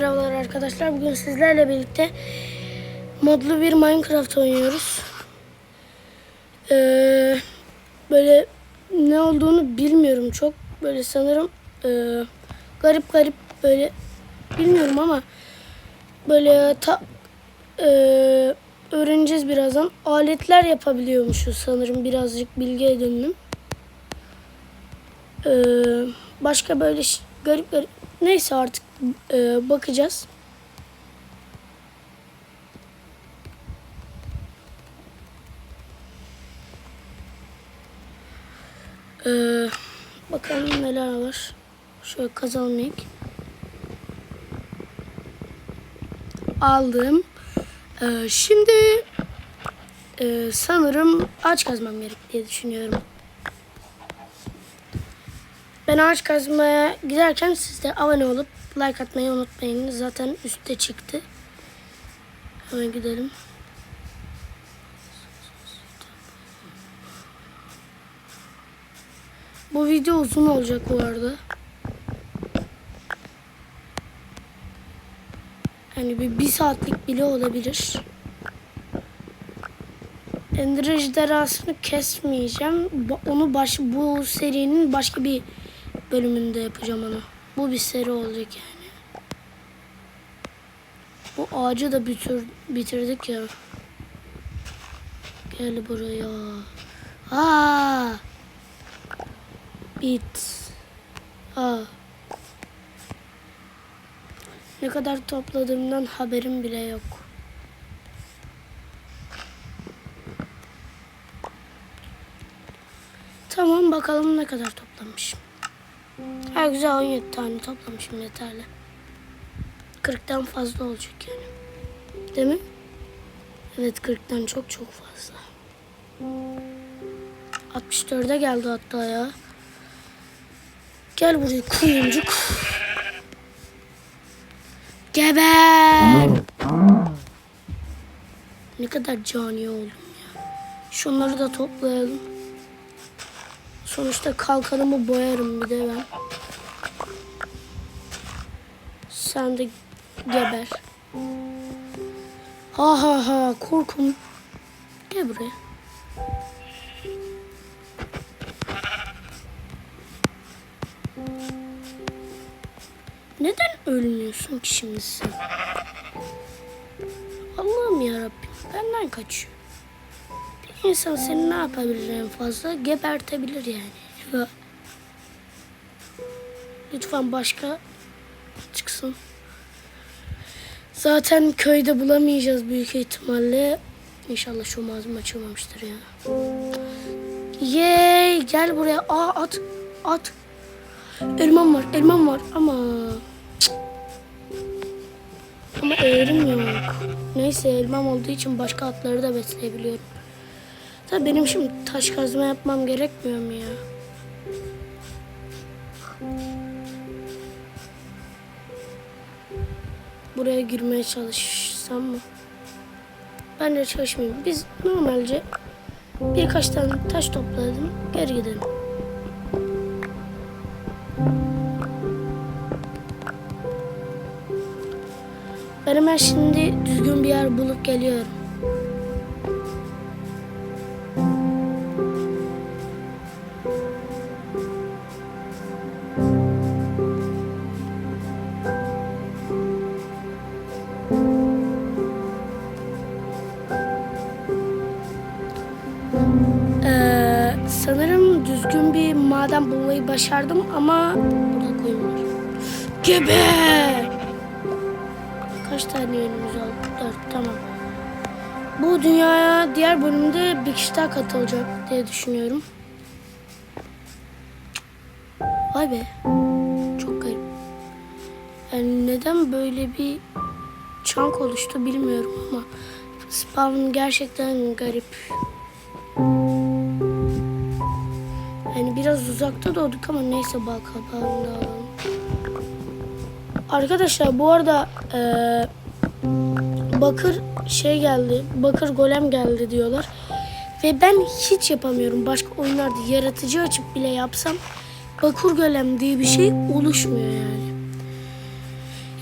merhabalar arkadaşlar. Bugün sizlerle birlikte modlu bir Minecraft oynuyoruz. Ee, böyle ne olduğunu bilmiyorum çok. Böyle sanırım e, garip garip böyle bilmiyorum ama böyle ta, e, öğreneceğiz birazdan. Aletler yapabiliyormuşuz sanırım birazcık bilgi edindim. Ee, başka böyle garip garip neyse artık e, bakacağız. Ee, bakalım neler var. Şöyle kazalım ilk. Aldım. Ee, şimdi e, sanırım ağaç kazmam gerek diye düşünüyorum. Ben ağaç kazmaya giderken siz de abone olup like atmayı unutmayın. Zaten üstte çıktı. Hemen gidelim. Bu video uzun olacak bu arada. Yani bir, bir saatlik bile olabilir. Ender ejderhasını kesmeyeceğim. Onu baş, bu serinin başka bir bölümünde yapacağım onu. Bu bir seri olacak yani. Bu ağacı da bitir, bitirdik ya. Gel buraya. Aa! Bit. Aa. Ne kadar topladığımdan haberim bile yok. Tamam bakalım ne kadar toplamışım. Ha güzel 17 tane toplamışım yeterli. 40'tan fazla olacak yani. Değil mi? Evet 40'tan çok çok fazla. 64'e geldi hatta ya. Gel buraya kuyumcuk. Geber. Ne kadar cani oldum ya. Şunları da toplayalım. Sonuçta kalkanımı boyarım bir de ben. Sen de geber. Ha ha ha korkum. Gel buraya. Neden ölmüyorsun ki şimdi sen? Allah'ım yarabbim benden kaçıyor. Bir insan seni ne yapabilir en fazla? Gebertebilir yani. Ya. Lütfen başka çıksın. Zaten köyde bulamayacağız büyük ihtimalle. İnşallah şu mağazım açılmamıştır ya. Yey gel buraya. Aa at. At. Elmam var. Elmam var ama. Cık. Ama eğrim yok. Neyse elmam olduğu için başka atları da besleyebiliyorum. Tabii benim şimdi taş kazma yapmam gerekmiyor mu ya? Buraya girmeye çalışsam mı? Ben de çalışmayayım. Biz normalce birkaç tane taş topladım. Geri gidelim. Ben hemen şimdi düzgün bir yer bulup geliyorum. Başardım ama burada koyun var. Kaç tane yönümüz oldu? Dört, tamam. Bu dünyaya diğer bölümde bir kişi daha katılacak diye düşünüyorum. Vay be. Çok garip. Yani neden böyle bir çank oluştu bilmiyorum ama spawn gerçekten garip. Biraz uzakta doğduk ama neyse alalım. Arkadaşlar bu arada eee, bakır şey geldi, bakır golem geldi diyorlar. Ve ben hiç yapamıyorum. Başka oyunlarda yaratıcı açıp bile yapsam bakır golem diye bir şey oluşmuyor yani.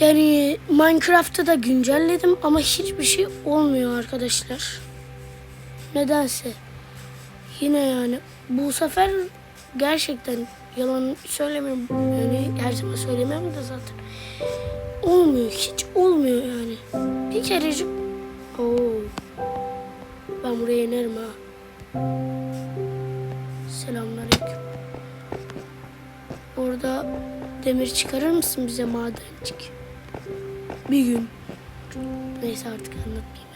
Yani Minecraft'ı da güncelledim ama hiçbir şey olmuyor arkadaşlar. Nedense. Yine yani bu sefer gerçekten yalan söylemiyorum. Yani her zaman söylemem de zaten. Olmuyor. Hiç olmuyor yani. Bir kerecik. Oo. Ben buraya inerim ha. Selamünaleyküm. Orada demir çıkarır mısın bize madencik? Bir gün. Neyse artık anlatmayayım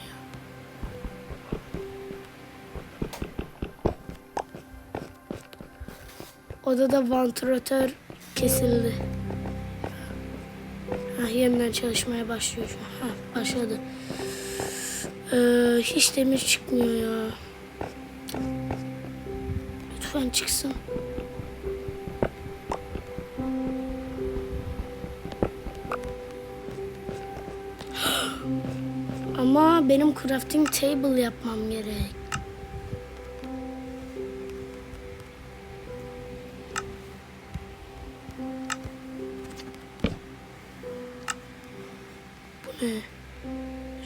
Odada vantilatör kesildi. Ha, yeniden çalışmaya başlıyor şu an. Ha, başladı. Ee, hiç demir çıkmıyor ya. Lütfen çıksın. Ama benim crafting table yapmam gerek. Ne?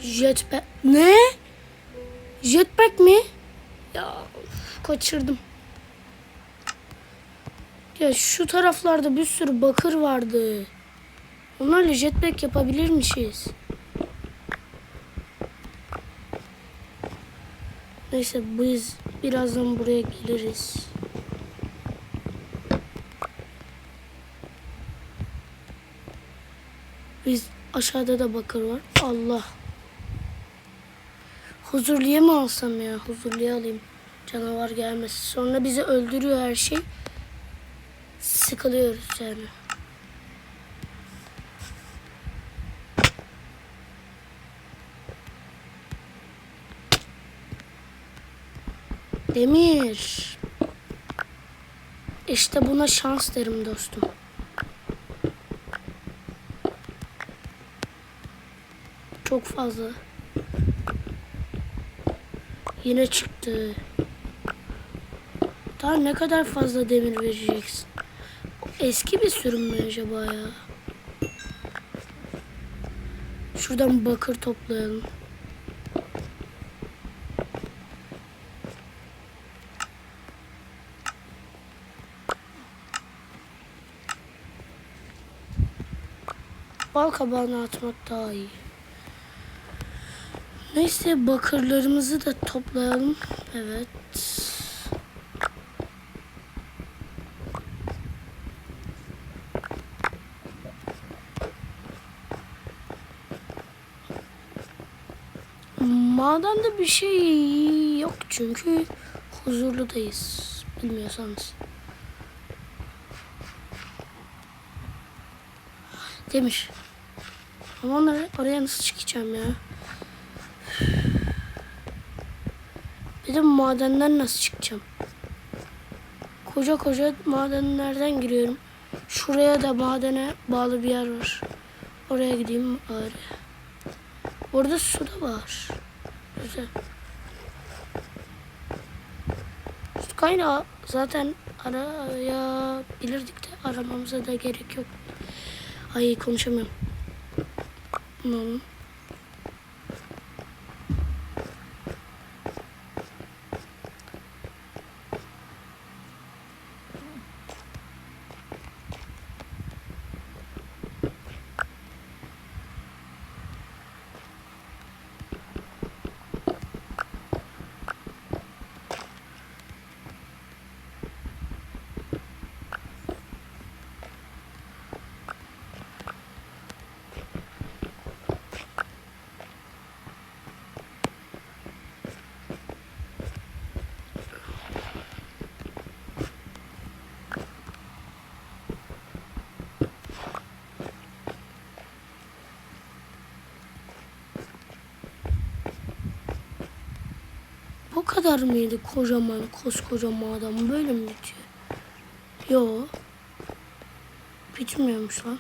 Jetpack. Ne? Jetpack mi? Ya kaçırdım. Ya şu taraflarda bir sürü bakır vardı. Onlarla jetpack yapabilirmişiz. Neyse biz birazdan buraya geliriz. Biz aşağıda da bakır var. Allah. Huzurluya mı alsam ya? Huzurluya alayım. Canavar gelmesin. Sonra bizi öldürüyor her şey. Sıkılıyoruz yani. Demir. İşte buna şans derim dostum. Çok fazla. Yine çıktı. Daha ne kadar fazla demir vereceksin? Eski bir sürüm mü acaba ya? Şuradan bakır toplayalım. Bal kabağına atmak daha iyi. Neyse bakırlarımızı da toplayalım. Evet. Madende bir şey yok çünkü huzurludayız. Bilmiyorsanız. Demir. Ama onları oraya nasıl çıkacağım ya? Bir de madenden nasıl çıkacağım? Koca koca madenlerden giriyorum. Şuraya da madene bağlı bir yer var. Oraya gideyim bari. Orada su da var. Güzel. Su kaynağı zaten arayabilirdik de aramamıza da gerek yok. Ay konuşamıyorum. Ne oldu? Bu kadar mıydı kocaman koskoca maden böyle mi bitiyor? Yo. Bitmiyormuş lan.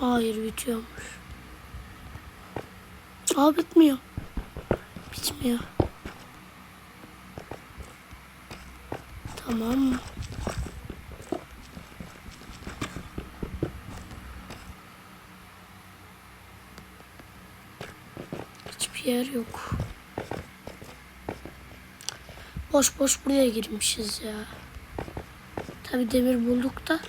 Hayır bitiyormuş. Aa bitmiyor. Bitmiyor. Tamam mı? Yer yok. Boş boş buraya girmişiz ya. Tabi demir bulduk da.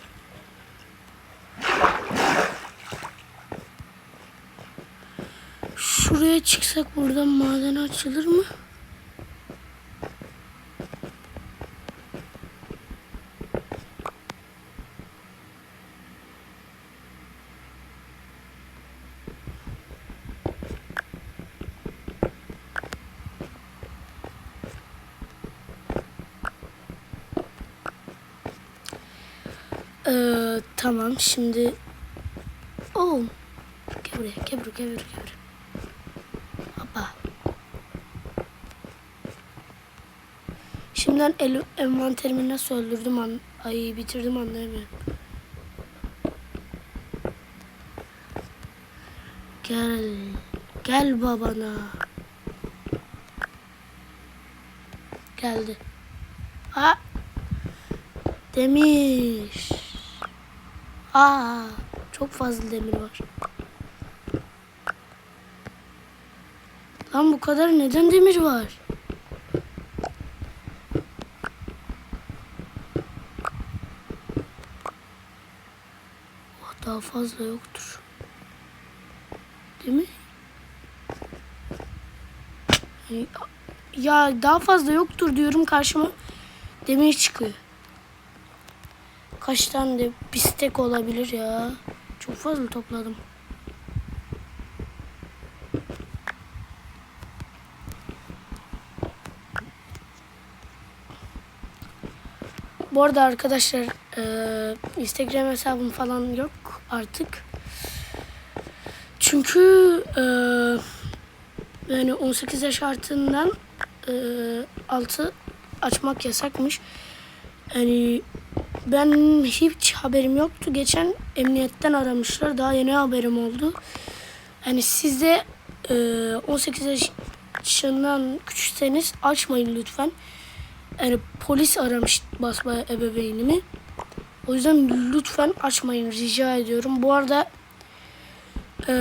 Şuraya çıksak buradan maden açılır mı? Ee, tamam şimdi Oo. Gel buraya gel buraya gel buraya gel buraya. Şimdiden el, envanterimi nasıl öldürdüm an ay bitirdim anlayamıyorum. Gel. Gel babana. Geldi. Aa. Demir. Aa, çok fazla demir var. Lan bu kadar neden demir var? Oh, daha fazla yoktur. Değil mi? Ya daha fazla yoktur diyorum karşıma demir çıkıyor. Kaç tane de bistek olabilir ya. Çok fazla topladım. Bu arada arkadaşlar eee, Instagram hesabım falan yok artık. Çünkü eee, yani 18 yaş artığından eee, altı açmak yasakmış. Yani ben hiç haberim yoktu. Geçen emniyetten aramışlar. Daha yeni haberim oldu. Yani siz de e, 18 yaşından küçükseniz açmayın lütfen. Yani polis aramış basbaya ebeveynimi. O yüzden lütfen açmayın rica ediyorum. Bu arada e,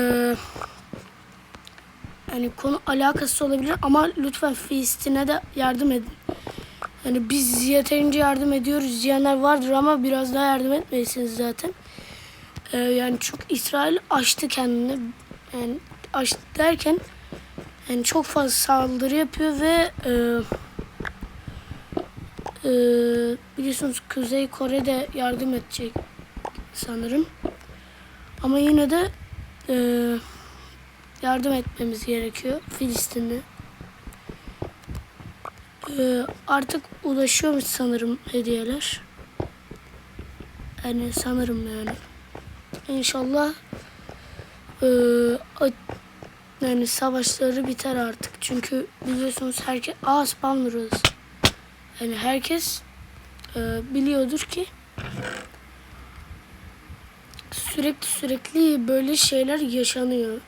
yani konu alakası olabilir ama lütfen Filistin'e de yardım edin. Yani biz yeterince yardım ediyoruz diyenler vardır ama biraz daha yardım etmelisiniz zaten. Ee, yani çünkü İsrail açtı kendini. Yani açtı derken yani çok fazla saldırı yapıyor ve e, e, biliyorsunuz Kuzey Kore de yardım edecek sanırım. Ama yine de e, yardım etmemiz gerekiyor Filistin'e. Ee, artık ulaşıyormuş sanırım hediyeler. Yani sanırım yani. İnşallah a- yani savaşları biter artık. Çünkü biliyorsunuz herkes aa orası. Yani herkes ee, biliyordur ki sürekli sürekli böyle şeyler yaşanıyor.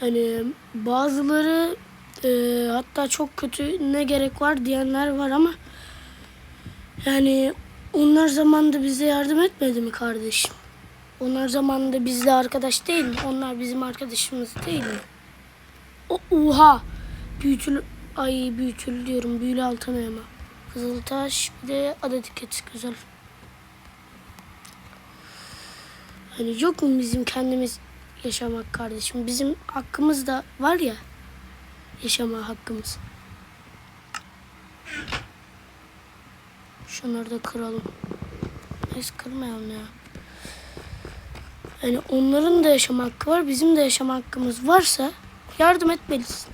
Hani bazıları e, hatta çok kötü ne gerek var diyenler var ama yani onlar zamanında bize yardım etmedi mi kardeşim? Onlar zamanında bizle arkadaş değil mi? Onlar bizim arkadaşımız değil mi? O, oha! Büyütül, ay büyütül diyorum. Büyülü altın elma. Kızıltaş bir de adet etiketi güzel. Hani yok mu bizim kendimiz yaşamak kardeşim? Bizim hakkımız da var ya yaşama hakkımız. Şunları da kıralım. Neyse kırmayalım ya. Yani onların da yaşama hakkı var, bizim de yaşama hakkımız varsa yardım etmeliyiz.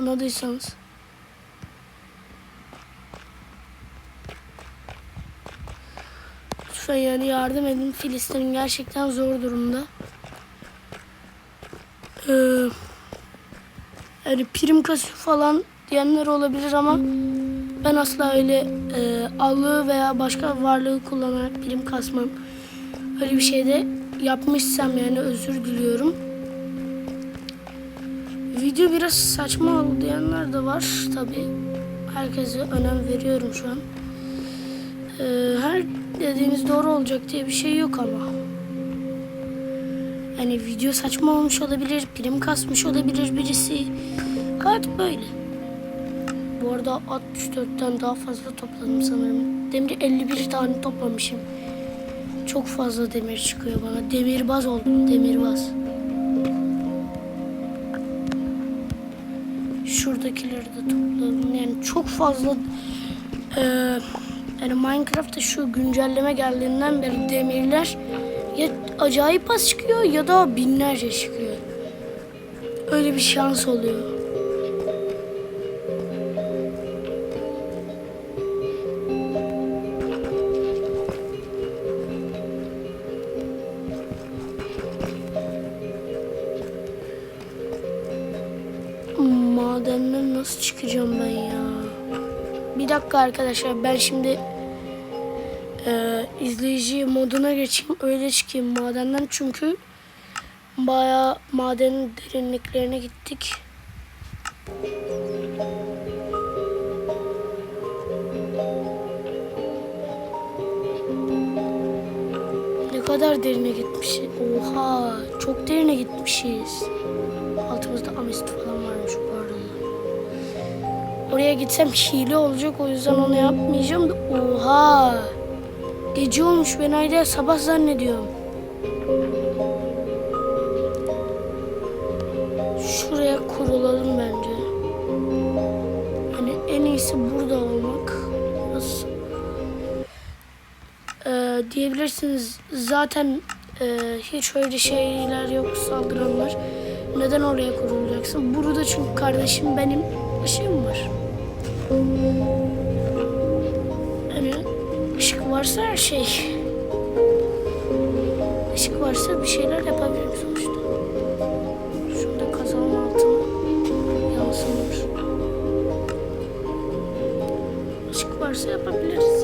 Anladıysanız. Lütfen yani yardım edin. Filistin gerçekten zor durumda. Ee, yani prim kasıyor falan diyenler olabilir ama ben asla öyle e, allığı veya başka varlığı kullanarak prim kasmam. Öyle bir şey de yapmışsam yani özür diliyorum. Video biraz saçma oldu diyenler de var tabi. Herkese önem veriyorum şu an. Ee, her dediğiniz doğru olacak diye bir şey yok ama. Yani video saçma olmuş olabilir, prim kasmış olabilir birisi. Hayat böyle. Bu arada 64'ten daha fazla topladım sanırım. Demir 51 tane toplamışım. Çok fazla demir çıkıyor bana. Demirbaz oldum, demirbaz. Şuradakileri de topladım. Yani çok fazla eee, yani Minecraft'ta şu güncelleme geldiğinden beri demirler ya acayip az çıkıyor ya da binlerce çıkıyor. Öyle bir şans oluyor. Madenden nasıl çıkacağım ben ya? Bir dakika arkadaşlar ben şimdi e, izleyici moduna geçeyim öyle çıkayım madenden çünkü bayağı madenin derinliklerine gittik. Ne kadar derine gitmişiz. Oha çok derine gitmişiz. Altımızda amist falan varmış bu arada. Oraya gitsem hile olacak o yüzden onu yapmayacağım da oha. Gece olmuş ben hala sabah zannediyorum. Şuraya kurulalım bence. Hani en iyisi burada olmak. Burası. Ee, diyebilirsiniz zaten e, hiç öyle şeyler yok saldıranlar. Neden oraya kurulacaksın? Burada çünkü kardeşim benim ışığım var. Varsa her şey. Işık varsa bir şeyler yapabilirim sonuçta. Şurada kazanın altına yansınlar. Işık varsa yapabiliriz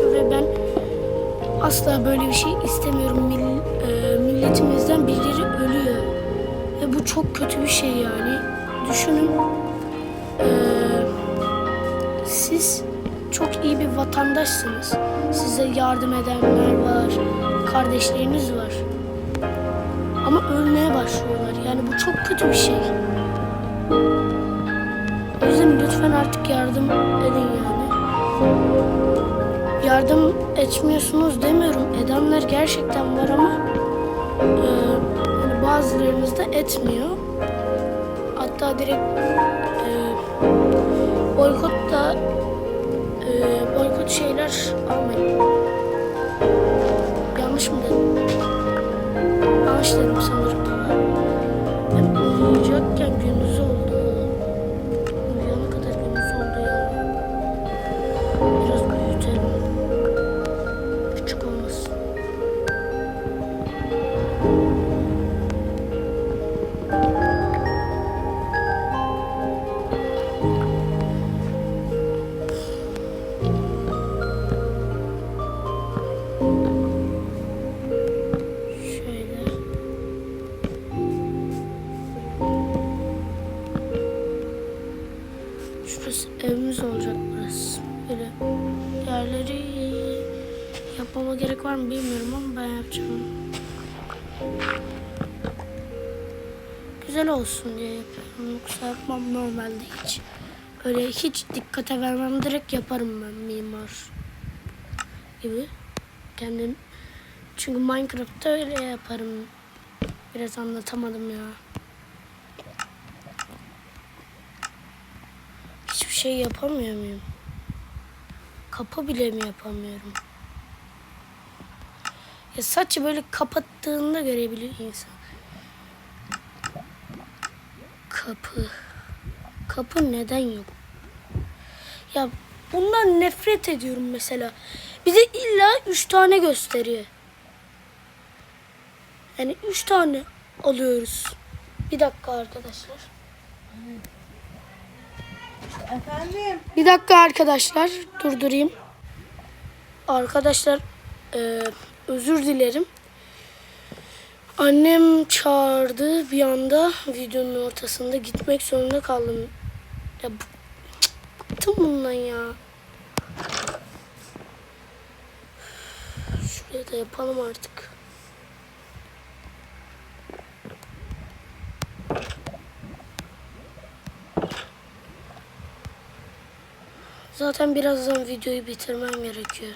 çünkü ve ben asla böyle bir şey istemiyorum. Mill- e, milletimizden birileri ölüyor. Ve bu çok kötü bir şey yani. Düşünün e, siz çok iyi bir vatandaşsınız. Size yardım edenler var, kardeşleriniz var. Ama ölmeye başlıyorlar. Yani bu çok kötü bir şey. O yüzden lütfen artık yardım edin yani. Yardım etmiyorsunuz demiyorum. Edenler gerçekten var ama e, hani bazılarınız da etmiyor. Hatta direkt e, boykot da e, boykot şeyler almayın. Yanlış mı dedim? Yanlış dedim sanırım. Yapmama gerek var mı bilmiyorum ama ben yapacağım. Güzel olsun diye yapıyorum. Yoksa yapmam normalde hiç. Öyle hiç dikkate vermem. Direkt yaparım ben mimar gibi. Kendim çünkü Minecraft'ta öyle yaparım. Biraz anlatamadım ya. Hiçbir şey yapamıyor muyum? Kapı bile mi yapamıyorum? Ya saçı böyle kapattığında görebiliyor insan. Kapı. Kapı neden yok? Ya bundan nefret ediyorum mesela. Bize illa üç tane gösteriyor. Yani üç tane alıyoruz. Bir dakika arkadaşlar. Efendim? Bir dakika arkadaşlar. Durdurayım. Arkadaşlar eee, özür dilerim. Annem çağırdı bir anda videonun ortasında gitmek zorunda kaldım. Ya bıktım bundan ya. Şuraya da yapalım artık. Zaten birazdan videoyu bitirmem gerekiyor.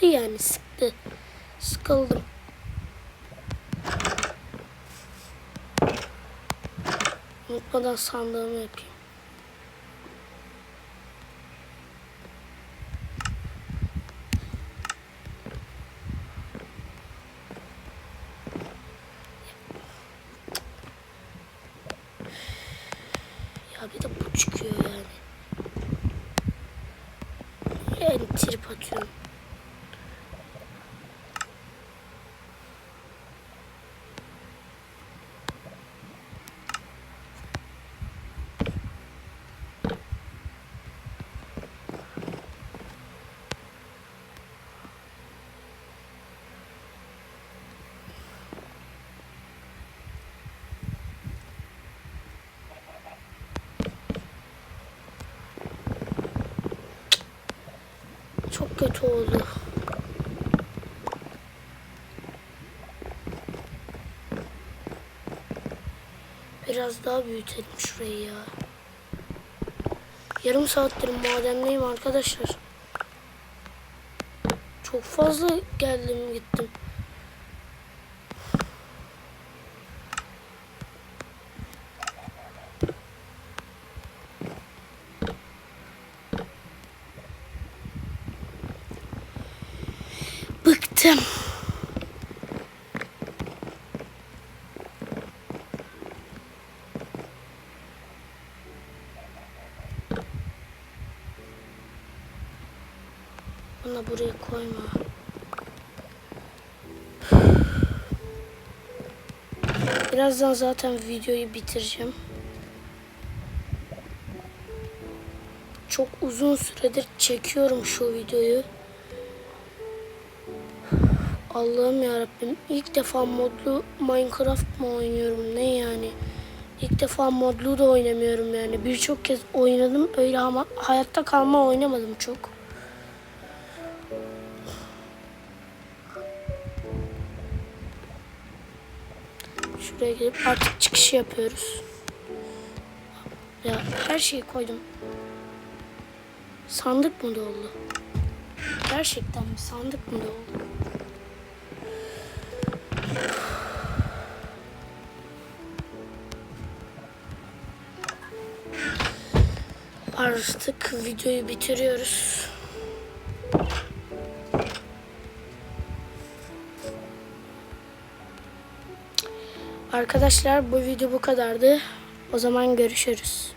Sıktı yani sıktı. Sıkıldım. Unutmadan sandığımı yapayım. Ya bir de bu çıkıyor yani. Yani trip atıyorum. Çok kötü oldu. Biraz daha büyütelim şurayı ya. Yarım saattir madendeyim arkadaşlar. Çok fazla geldim gittim. Bıktım. Bana buraya koyma. Birazdan zaten videoyu bitireceğim. Çok uzun süredir çekiyorum şu videoyu. Allah'ım yarabbim ilk defa modlu Minecraft mı oynuyorum ne yani? İlk defa modlu da oynamıyorum yani. Birçok kez oynadım öyle ama hayatta kalma oynamadım çok. Şuraya gidip artık çıkış yapıyoruz. Ya her şeyi koydum. Sandık mı doldu? Gerçekten mi sandık mı doldu? Artık videoyu bitiriyoruz. Arkadaşlar bu video bu kadardı. O zaman görüşürüz.